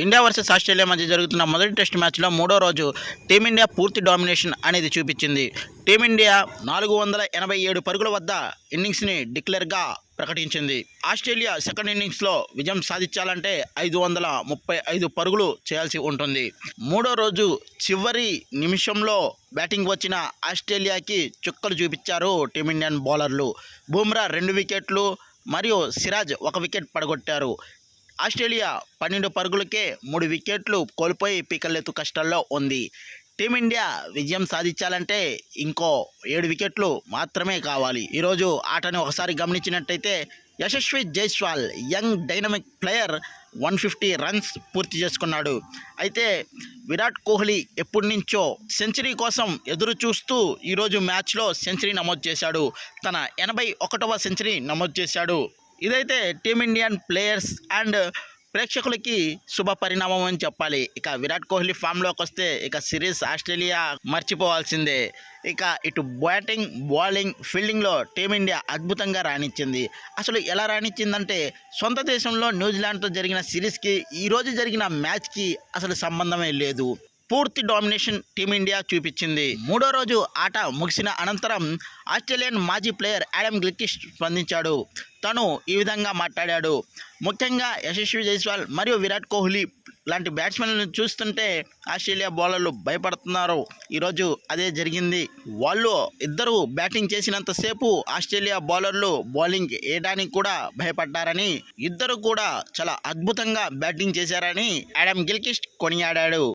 India versus Australia మధ్య జరుగుతున్న మొదటి టెస్ట్ మ్యాచ్లో మూడో రోజు టీమిండియా పూర్తి డామినేషన్ అనేది చూపించింది. టీమిండియా నాలుగు వందల ఎనభై ఏడు పరుగుల వద్ద ఇన్నింగ్స్ని డిక్లేర్గా ప్రకటించింది. ఆస్ట్రేలియా సెకండ్ ఇన్నింగ్స్లో విజయం సాధించాలంటే ఐదు వందల ముప్పై ఐదు పరుగులు చేయాల్సి ఉంటుంది. మూడో రోజు చివరి నిమిషంలో బ్యాటింగ్ వచ్చిన ఆస్ట్రేలియాకి చుక్కలు చూపించారు టీమిండియన్ బౌలర్లు. బూమ్రా రెండు వికెట్లు మరియు సిరాజ్ ఒక వికెట్ పడగొట్టారు. ఆస్ట్రేలియా పన్నెండు పరుగులకే మూడు వికెట్లు కోల్పోయి పీకలెత్తు కష్టాల్లో ఉంది. టీమిండియా విజయం సాధించాలంటే ఇంకో ఏడు వికెట్లు మాత్రమే కావాలి. ఈరోజు ఆటను ఒకసారి గమనించినట్టయితే Yashasvi Jaiswal young dynamic player one fifty runs పూర్తి చేసుకున్నాడు. అయితే విరాట్ కోహ్లీ ఎప్పటి నుంచో సెంచరీ కోసం ఎదురు చూస్తూ ఈరోజు మ్యాచ్లో సెంచరీ నమోదు చేశాడు. తన ఎనభై ఒకటవ సెంచరీ నమోదు చేశాడు. ఇదైతే టీమిండియన్ ప్లేయర్స్ అండ్ ప్రేక్షకులకి శుభ పరిణామం అని చెప్పాలి. ఇక విరాట్ కోహ్లీ ఫామ్లోకి వస్తే ఇక సిరీస్ ఆస్ట్రేలియా మర్చిపోవాల్సిందే. ఇక ఇటు బ్యాటింగ్ బౌలింగ్ ఫీల్డింగ్లో టీమిండియా అద్భుతంగా రాణించింది. అసలు ఎలా రాణించిందంటే సొంత దేశంలో న్యూజిలాండ్తో జరిగిన సిరీస్కి ఈరోజు జరిగిన మ్యాచ్కి అసలు సంబంధమే లేదు. పూర్తి డామినేషన్ టీమిండియా చూపించింది. మూడో రోజు ఆట ముగిసిన అనంతరం ఆస్ట్రేలియన్ మాజీ ప్లేయర్ యాడమ్ గ్లికిస్ట్ స్పందించాడు. తను ఈ విధంగా మాట్లాడాడు. ముఖ్యంగా యశస్వి జైస్వాల్ మరియు విరాట్ కోహ్లీ లాంటి బ్యాట్స్మెన్లను చూస్తుంటే ఆస్ట్రేలియా బౌలర్లు భయపడుతున్నారు. ఈరోజు అదే జరిగింది. వాళ్ళు ఇద్దరు బ్యాటింగ్ చేసినంతసేపు ఆస్ట్రేలియా బౌలర్లు బౌలింగ్ వేయడానికి కూడా భయపడ్డారని ఇద్దరు కూడా చాలా అద్భుతంగా బ్యాటింగ్ చేశారని యాడమ్ గిల్కిస్ట్ కొనియాడాడు.